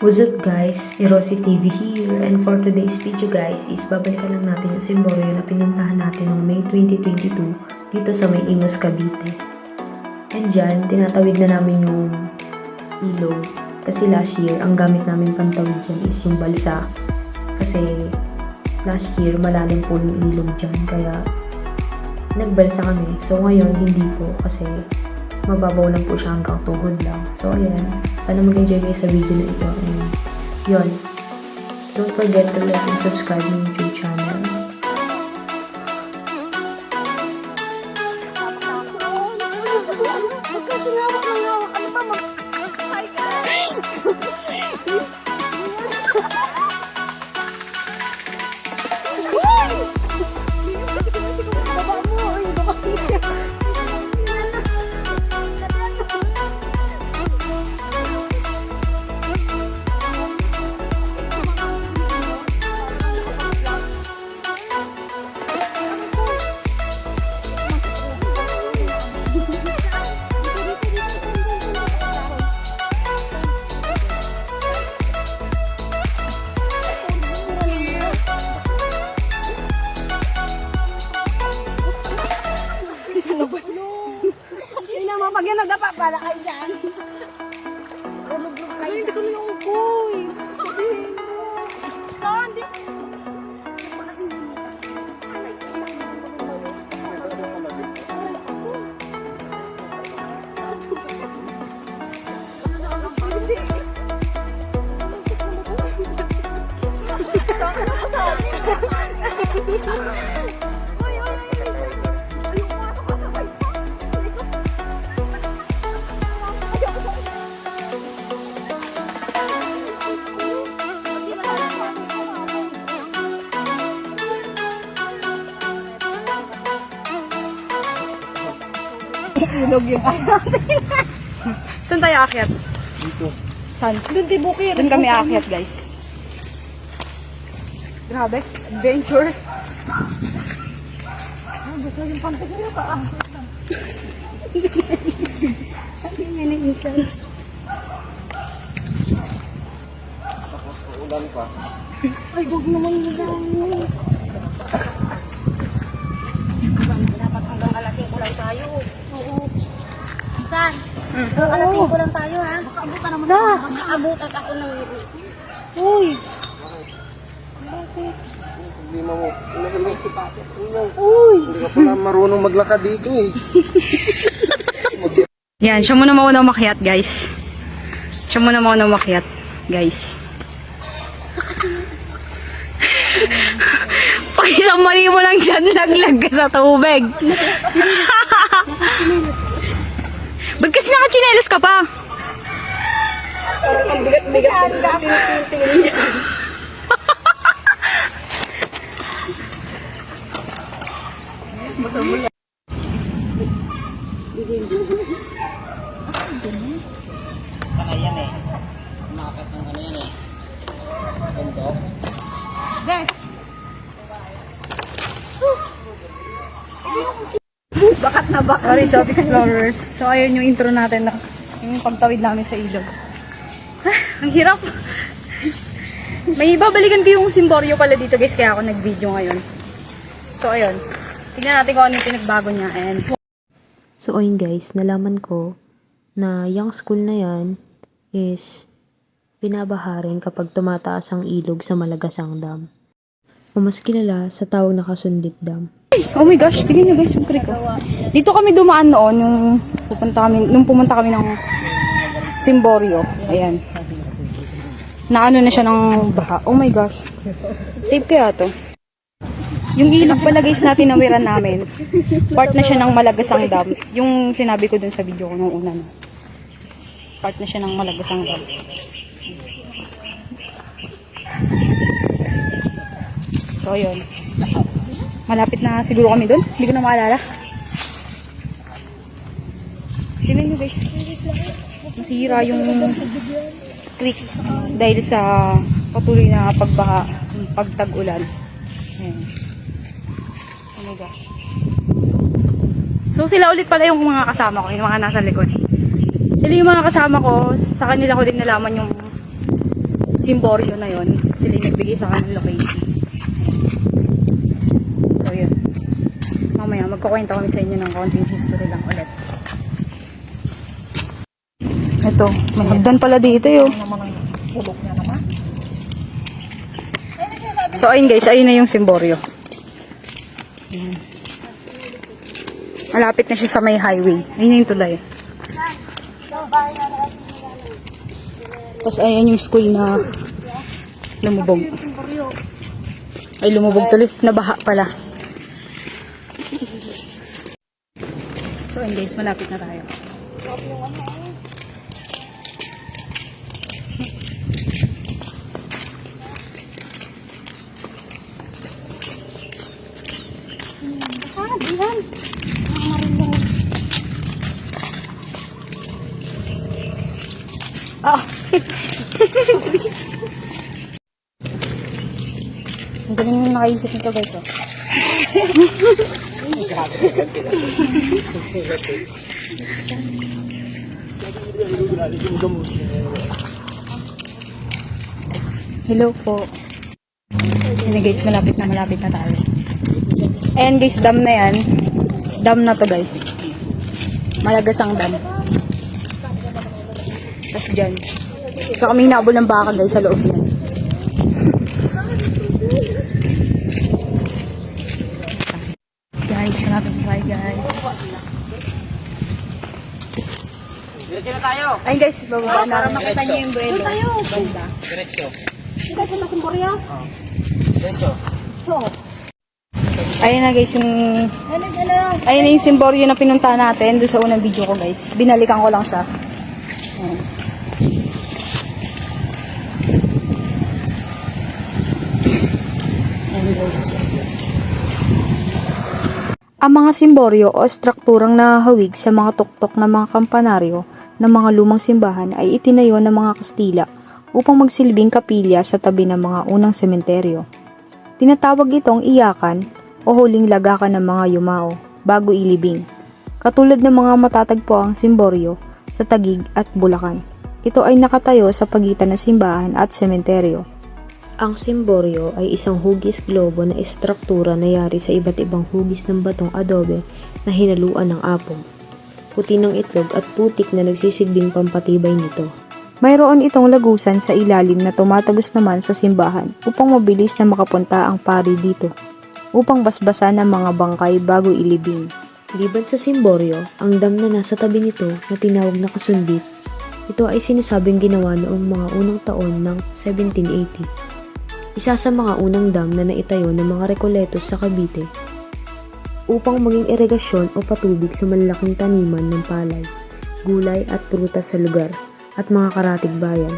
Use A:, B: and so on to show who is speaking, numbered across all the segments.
A: What's up guys? Erosi TV here and for today's video guys is babalikan lang natin yung Simboryo na pinuntahan natin noong May 2022 dito sa may Imus Cavite. And dyan, tinatawid na namin yung ilog kasi last year ang gamit namin pantawid dyan is yung balsa kasi last year malalim po yung ilog dyan kaya nagbalsa kami. So ngayon hindi po kasi mababaw lang po siya hanggang tuhod lang. So ayan, sana mag-enjoy kayo sa video na ito. And yun, don't forget to like and subscribe ng YouTube channel.
B: Mapag yan nagdapa para kayo dyan. Ilog yun.
C: Saan tayo aakyat?
D: Dito.
C: Saan?
B: Doon di bukir.
C: Doon kami aakyat, guys. Grabe, adventure.
B: Ah, gusto yung pantig niya pa. ah. Hindi na minsan.
D: Ulan pa.
B: Ay, gug naman mo lang. Dapat hanggang alas 5 lang tayo. Oo. Saan? Hanggang alas 5 lang tayo, ha? Makaabutan naman ako. Makaabutan ako ng... Uy!
D: Hindi mo mo. May sipato.
B: Uy!
D: Hindi ka pala marunong maglakad dito eh.
C: Yan, siya muna mauna umakyat, guys. Siya muna mauna umakyat, guys. Pag isang mali mo lang dyan, laglag ka sa tubig. Ba't kasi nakachinelas ka pa?
B: Bakat na bakat.
C: Sorry, South Explorers. So, ayun yung intro natin na yung pagtawid namin sa ilog. Ang hirap. May babalikan ko yung Simboryo pala dito guys, kaya ako nag-video ngayon. So, ayun. Tignan natin kung ano yung pinagbago niya. Ayan.
A: So ayun guys, nalaman ko na yung school na yan is binabaha rin kapag tumataas ang ilog sa Malagasang Dam. O mas kilala sa tawag na Kasundit Dam.
C: Oh my gosh, tignan niyo guys yung creek. oh. Dito kami dumaan noon yung pupunta kami, nung pumunta kami ng Simboryo. Ayan. Naano na siya ng baha. Oh my gosh. Safe kaya to. Yung ilog pala guys na tinawiran namin, part na siya ng Malagasang Dam. Yung sinabi ko dun sa video ko nung una. Part na siya ng Malagasang Dam. So, yun. Malapit na siguro kami doon. Hindi ko na maalala. Tingnan nyo guys. Nasira yung creek dahil sa patuloy na pagbaha, pagtag-ulan. Oh my gosh. So sila ulit pala yung mga kasama ko, yung mga nasa likod. Sila yung mga kasama ko, sa kanila ko din nalaman yung Simborio na yon Sila yung nagbigay sa ng location. So, yun. Mamaya, magkukwento kami sa inyo ng konting history lang ulit. Ito, may hagdan pala dito yun. So, ayun guys, ayun na yung Simborio. Ayan. Malapit na siya sa may highway. Ayun na yung tulay. Tapos ayan yung school na lumubog. Ay, lumubog tuloy. Nabaha pala. So, ayun guys, malapit na tayo. Ah! Ang galing nung nakaisip nito guys, oh. Hello po. Ayan na guys, malapit na malapit na tayo. Ayan guys, dam na yan. Dam na to guys. Malagasang dam. Tapos dyan. Ito kami hinabol ng baka guys sa loob yan. guys, hanapin mo tayo guys.
D: Diretso na tayo.
C: Ay guys, bababa na.
B: Para makita niyo yung buwelo. tayo.
D: Diretso.
B: Ikaw sa Masimboryo?
D: Diretso.
C: Ayun na guys, yung...
B: Ano, ano?
C: Ayun na yung simboryo na pinunta natin doon sa unang video ko guys. Binalikan ko lang siya. Ayan. Ayan guys. Ang mga simboryo o strukturang nahahawig sa mga tuktok ng mga kampanaryo ng mga lumang simbahan ay itinayo ng mga Kastila upang magsilbing kapilya sa tabi ng mga unang sementeryo. Tinatawag itong iyakan o huling lagakan ng mga yumao bago ilibing. Katulad ng mga matatagpo ang simboryo sa Tagig at Bulacan. Ito ay nakatayo sa pagitan ng simbahan at sementeryo. Ang simboryo ay isang hugis globo na estruktura na yari sa iba't ibang hugis ng batong adobe na hinaluan ng apong. Puti ng itlog at putik na nagsisilbing pampatibay nito. Mayroon itong lagusan sa ilalim na tumatagos naman sa simbahan upang mabilis na makapunta ang pari dito upang basbasan ng mga bangkay bago ilibing. Liban sa simboryo, ang dam na nasa tabi nito na tinawag na kasundit, ito ay sinasabing ginawa noong mga unang taon ng 1780. Isa sa mga unang dam na naitayo ng mga Recoletos sa Cavite upang maging irigasyon o patubig sa malalaking taniman ng palay, gulay at prutas sa lugar at mga karatig bayan.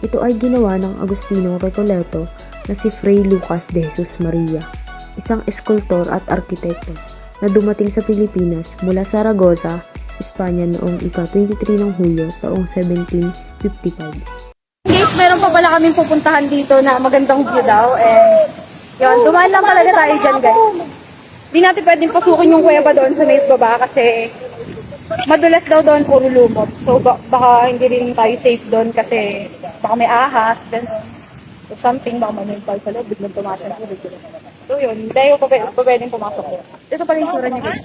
C: Ito ay ginawa ng Agustino Recoleto na si Fray Lucas de Jesus Maria, isang eskultor at arkitekto na dumating sa Pilipinas mula Saragossa, Espanya noong ika-23 ng Hulyo taong 1755. Guys, meron pa pala kaming pupuntahan dito na magandang view daw. Eh, yun, dumaan lang talaga tayo dyan, guys. Di natin pwedeng pasukin yung kuweba doon sa may baba kasi madulas daw doon puro lumot. So, ba- baka hindi rin tayo safe doon kasi baka may ahas, gano'n. Or something, baka may mental loob, biglang tumaas ang tubig. So, yun, hindi tayo pa, pwedeng pumasok. Ito pala yung sura niya, guys.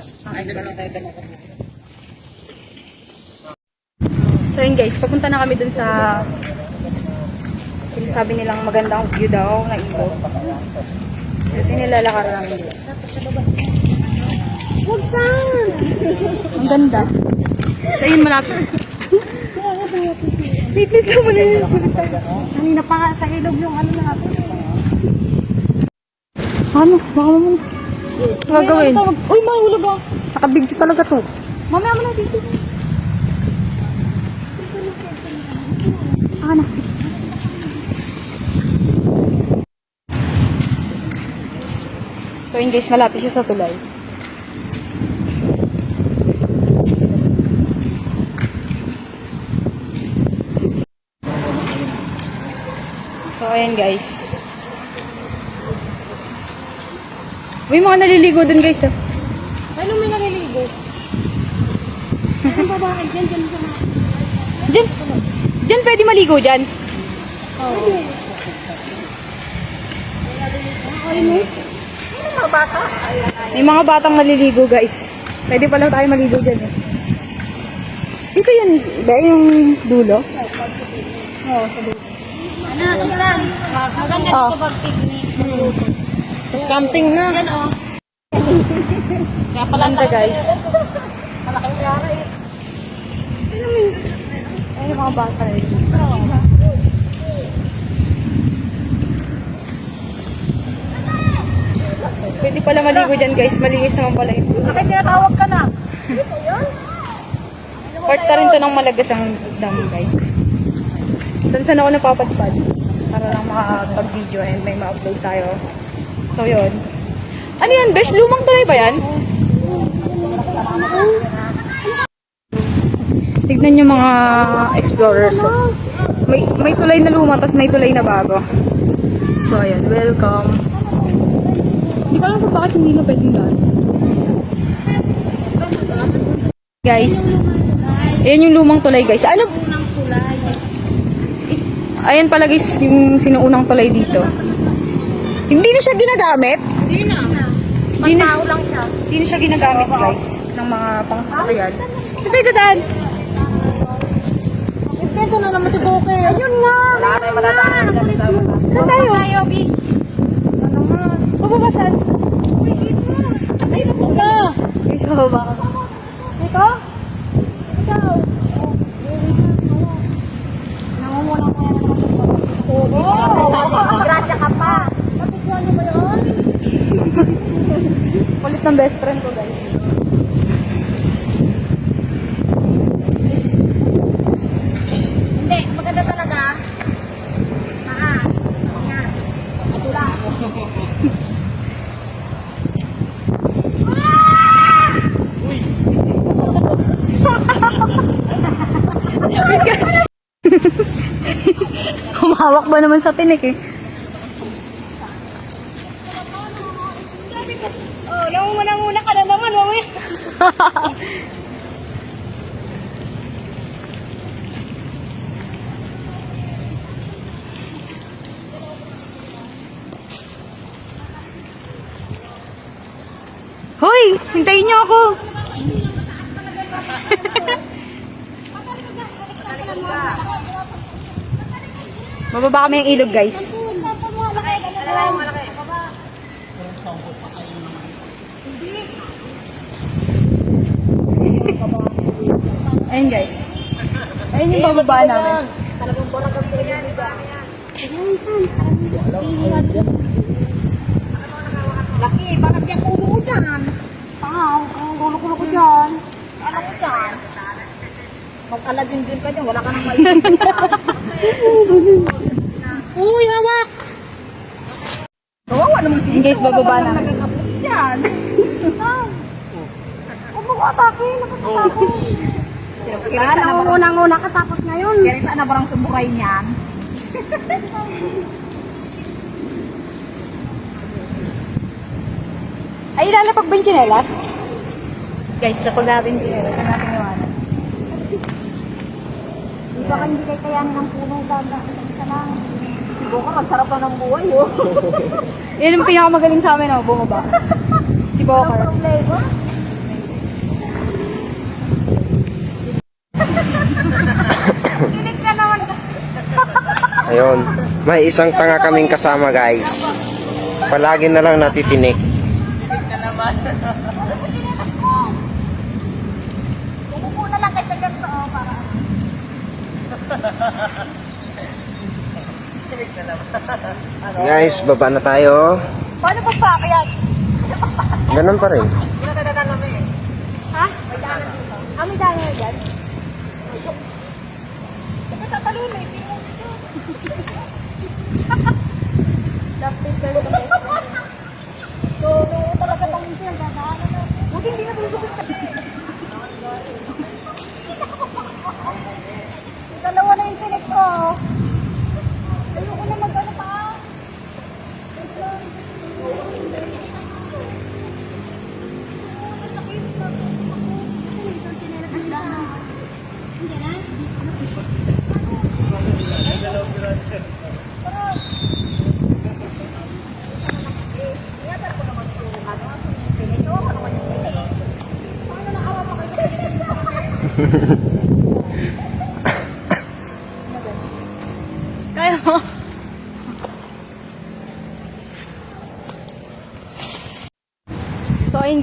C: So, yun guys, papunta na kami dun sa sinasabi nilang magandang view daw na ito yung nilalakar namin guys.
B: Huwag saan!
C: Ang ganda. So, yun malapit. Wait, wait lang muna yun.
B: Kanina pa nga sa ilog yung ano natin.
C: Ano? Baka mo muna. Ano gagawin? Uy, mahulog ah. Nakabigyo talaga to.
B: Mamaya mo na dito.
C: So, yun guys, malapit siya sa tulay. So, ayan guys. Uy, mga naliligo dun guys. ah.
B: Ano may naliligo? Ano babae dyan? Dyan dyan.
C: Diyan. Diyan pwede maligo dyan. May mga batang maliligo guys. Pwede pala tayo maligo dyan eh. Dito yun, ba yung dulo? Oo, sa dulo.
B: Ano, Insan? Maganda
C: Oh.
B: dito pag-picnic.
C: Tapos camping na.
B: Yan, oh.
C: Kaya palanda guys.
B: Malaking yara eh.
C: Yung mga bata eh. Pwede pala maligo dyan guys. Malinis naman pala ito.
B: Bakit tinatawag ka na?
C: Part na rin to ng malagasang dam guys. San saan ako napapadpad? Para lang makapag-video and may ma-upload tayo. So yun. Ano yan, Besh? Lumang tuloy ba yan? Tignan nyo mga explorers. oh. May, may tulay na luma, tapos may tulay na bago. So ayan, welcome. Hindi ko alam kung bakit hindi na pwedeng daan. Guys, ayan yung lumang tulay guys. Ano? Ayan pala guys yung sinuunang tulay dito. Hindi na siya ginagamit.
B: Hindi na.
C: Hindi na,
B: lang siya.
C: hindi na siya ginagamit guys ng mga pangsasakyan. Saan tayo dadaan?
B: Ipento na naman si Buke. Ayun nga. Wala tayong matataan.
C: Saan tayo?
B: Tayo, Bi.
C: Ano nga? Pababasan?
B: Ay, naku ka.
C: Bababa ka.
B: Ito? Ikaw. Nangunguna ko yan. Oo. Grasya ka pa. Napituan niyo ba yun?
C: Kulit ng best friend ko guys.
B: Hindi, maganda talaga. Ah, yan. Wala.
C: Humawak ba naman sa tinik eh?
B: Oh, nangunguna-nguna ka na naman, mami.
C: Hoy! Hintayin niyo ako! Bababa kami yung ilog guys. Ayun guys. Ayun yung bababa namin.
B: Laki, bakit yung ulo ko dyan? Ang gulo-gulo ko dyan. Alam ko dyan. Mag-alagin din ka dyan, wala ka nang maiintindihan.
C: Uy, hawak!
B: Kawawa naman si
C: Yung guys, bababa na.
B: Nagkakapit dyan. Huwag mo ko atake, nakakatakot. Kaya nangungunang-una ka tapos ngayon. Kaya saan na barang sumuray niyan?
C: Ay, lalapag ba yung chinelas? Guys, lapag natin yung chinelas. Saan natin?
B: Di ba hindi kayo kayanin ng puno ganda? Isa lang. Ibo ka, magsarap na ng buhay, oh.
C: Yan yung pinakamagaling sa amin, oh, bumaba. Si Bokar.
B: Problema? Kinig ka naman.
E: Ayun. May isang tanga kaming kasama guys. Palagi na lang natitinik.
B: Umupo na lang kayo sa ganito, oh, para.
E: Guys, baba na tayo.
B: Paano pag paakyat?
E: Ganun pa rin.
B: Ha? May daanan dito. Ah, may daanan na dyan? Sige, tatalon eh. Lapit ka lang. So, talaga tangin siya, dadaanan na. Buti hindi na bubukit ka eh. Dalawa na yung tinik ko. Ayoko na mag-ano pa.
C: Hehehehe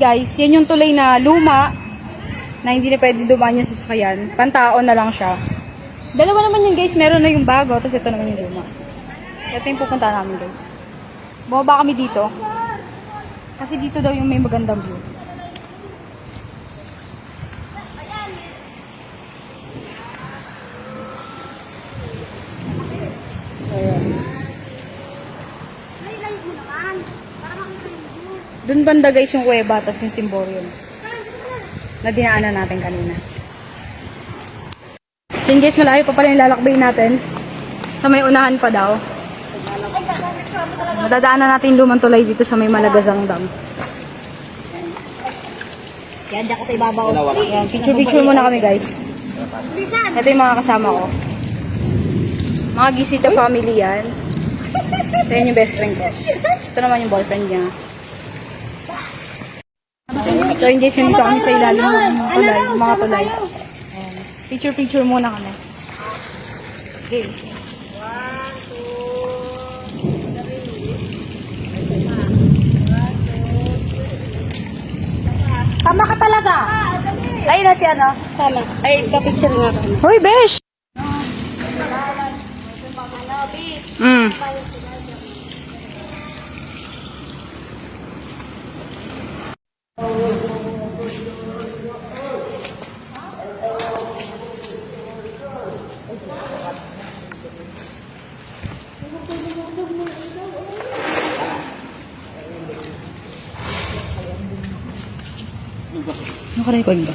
C: guys, yan yung tulay na luma na hindi na pwede dumaan yung sasakyan. Pantao na lang siya. Dalawa naman yun guys, meron na yung bago, tapos ito naman yung luma. So ito yung pupunta namin guys. Bumaba kami dito. Kasi dito daw yung may magandang view. Doon banda guys yung kuweba, tapos yung simborium. Na dinaanan natin kanina. So guys, malayo pa pala yung lalakbayin natin. Sa may unahan pa daw. Madadaanan natin yung lumang tulay dito sa may Malagazang Dam.
B: Yan, dyan ka sa ibabaw.
C: Ayan, picture-picture muna kami guys. Ito yung mga kasama ko. Mga Gisita family yan. Ito yun yung best friend ko. Ito naman yung boyfriend niya. So yun guys, nandito kami sa ilalim ng tulay, mga tulay. Picture-picture muna kami. Okay.
B: Tama ka talaga.
C: Ay, na si ano?
B: Tama. Ay, ka-picture nga kami.
C: Hoy, besh! Mm. Naka-record ba?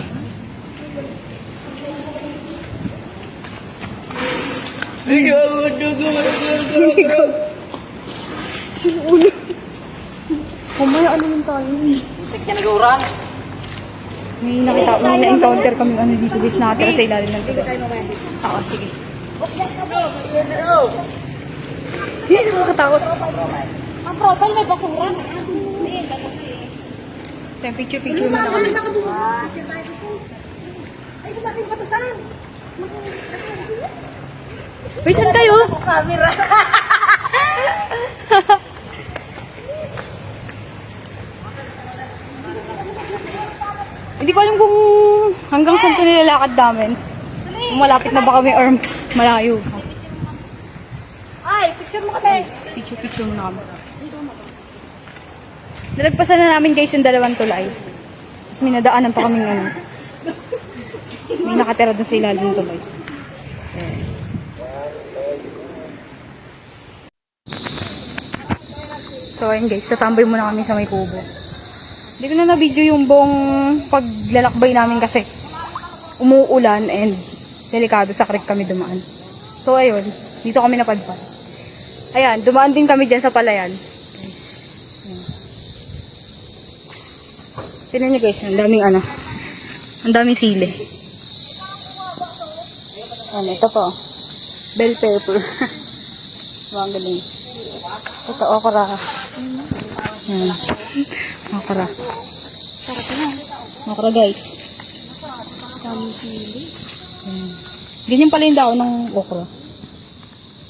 C: Kumaya, ano yung tayo?
D: Kinaguran.
C: May nakita, may na-encounter kami ano dito guys nakatira sa ilalim ng tulay. Oo, sige. Hindi, nakakatakot.
B: Ang profile may bakuran.
C: Kaya picture-picture mo na kami.
B: Ay, sumasin pa to saan?
C: Uy, saan kayo?
B: Camera.
C: Hindi ko alam kung hanggang saan ito nilalakad namin. Malapit na ba kami or malayo.
B: Ay, picture mo kami.
C: Picture-picture mo na kami. Nalagpasan na namin guys yung dalawang tulay. Tapos may nadaanan pa kaming ano. May nakatira dun sa ilalim ng tulay. So ayun guys, tatambay muna kami sa may kubo. Hindi ko na na-video yung buong paglalakbay namin kasi umuulan and delikado sa creek kami dumaan. So ayun, dito kami napadpad. Ayan, dumaan din kami dyan sa palayan. Tignan niyo guys, ang daming ano, ang daming sili. Ano, ito po. Bell pepper. Ang galing. Ito, okra. Yan. Okra. Okra guys.
B: Daming sili.
C: Ayan. Ganyan pala yung daon ng okra.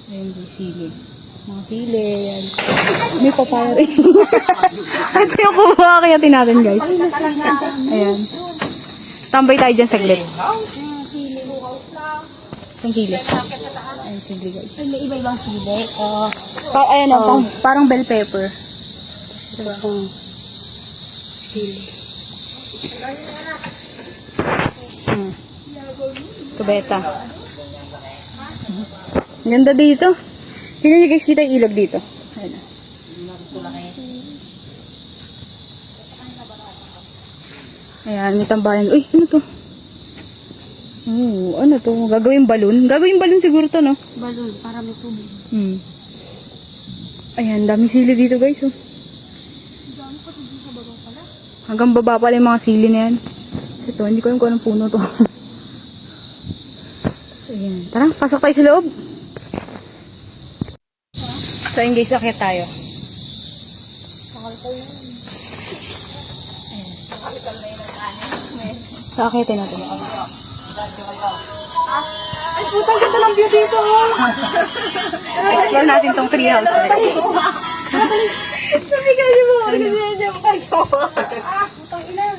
C: Ayan, sili. Mga sili, yan. May papaya rin. Ito yung kumuha kaya natin, guys. Ayan. Tambay tayo dyan saglit. Saan sili? Ayan, sili, guys.
B: Ay, may iba-ibang sili. Oh.
C: Pa ayan, oh. pang, parang bell pepper.
B: Diba?
C: Hmm. Kubeta. Ang Ganda dito. Tingnan niyo guys, kita ilog dito. Ayan. Ayan, may tambayan. Uy, ano to? Oh, ano to? Gagawin balon? Gagawin balon siguro to, no?
B: Balon, para may tubig.
C: Hmm. Ayan, daming sili dito guys, oh. Hanggang baba pala yung mga sili na yan. Kasi to, hindi ko alam kung anong puno to. so, ayan. Tara, pasok tayo sa loob. So, ayun guys, akit tayo. Ayan. So, akitin natin. Ay, putang ganda ng view dito. Explore natin tong treehouse.
B: Sabi ka niyo mo, ganyan mo kayo. Ah, putang ina.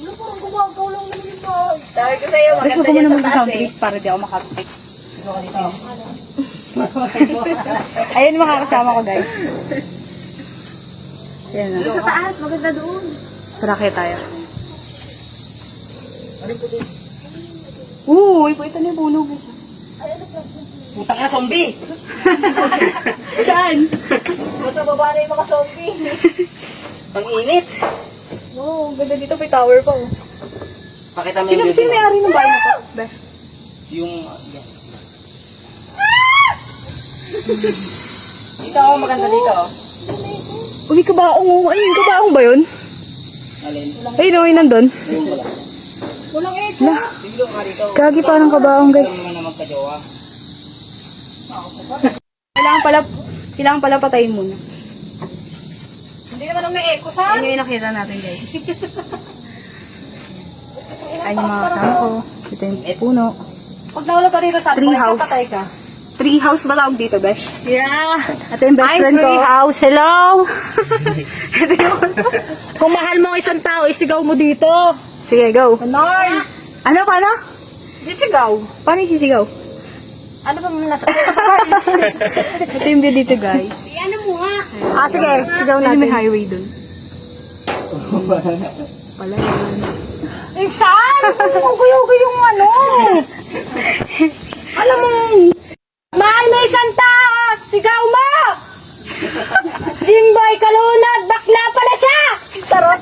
B: Ano parang gumagaw lang naman bahay.
A: Sabi ko sa'yo,
C: Gusto ko muna mag-sound trip para di ako makapit. Ayun yung makakasama ko, guys. Ayan na.
B: Sa taas, maganda doon.
C: Tara kaya tayo. Oo, ipo ito na yung puno, guys.
D: Putang na zombie!
C: Saan?
B: Sa baba na yung mga zombie.
D: Ang init!
C: Oo, oh, ganda dito. May tower pa, oh.
D: Pakita mo
C: Sino,
D: yung
C: sino may-ari ng bahay na to? Beth?
D: Yung... Dito ako maganda dito. oh.
C: Uy, kabaong, oh. Ayun, kabaong ba yun?
D: Alin?
C: Ayun, oh, yun nandun.
B: Walang echo.
C: La,
D: Dito ka rito.
C: kagi parang kabaong, guys.
D: Alam naman na magka-jowa.
C: Kailangan pala, kailangan pala patayin muna.
B: Hindi naman ang may echo sa.
C: Yun yung nakita natin, guys. Ayun yung mga kasama ko. Ito yung puno.
B: Pag nawala ka rito sa
C: Tree house.
B: patay ka.
C: Tree house ba tawag dito, Besh?
B: Yeah.
C: Ito yung best friend ko.
B: house. Hello.
C: Ito yung...
B: Kung mahal mo ang isang tao, isigaw mo dito.
C: Sige, go.
B: Norn.
C: Ano, paano?
B: Sisigaw.
C: Paano yung sisigaw?
B: Ano ba nasa...
C: Ito yung view dito, guys.
B: ano mo nga? Ah, sige. Sigaw
C: Ano may
B: natin.
C: highway dun? Pala yun.
B: Insan! Ang guyo-guyo yung ano. Alam mo, mahal mo isang tao, sigaw mo! Jimboy Kalunad, bakla pala siya! Tarot.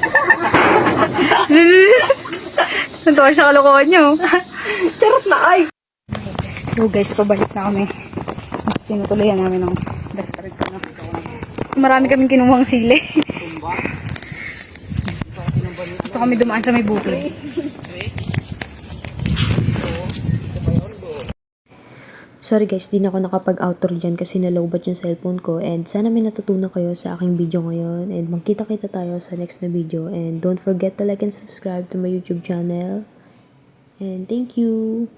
C: Nantuwa siya kalokohan niyo.
B: Charot na ay.
C: So guys, pabalik na kami. Mas tinutuloyan namin ng best friend ko. No? Marami kaming kinuhang sili. Ito kami dumaan sa may bukid.
A: Sorry guys, di na ako nakapag-outro dyan kasi nalobat yung cellphone ko. And sana may natutunan kayo sa aking video ngayon. And magkita-kita tayo sa next na video. And don't forget to like and subscribe to my YouTube channel. And thank you!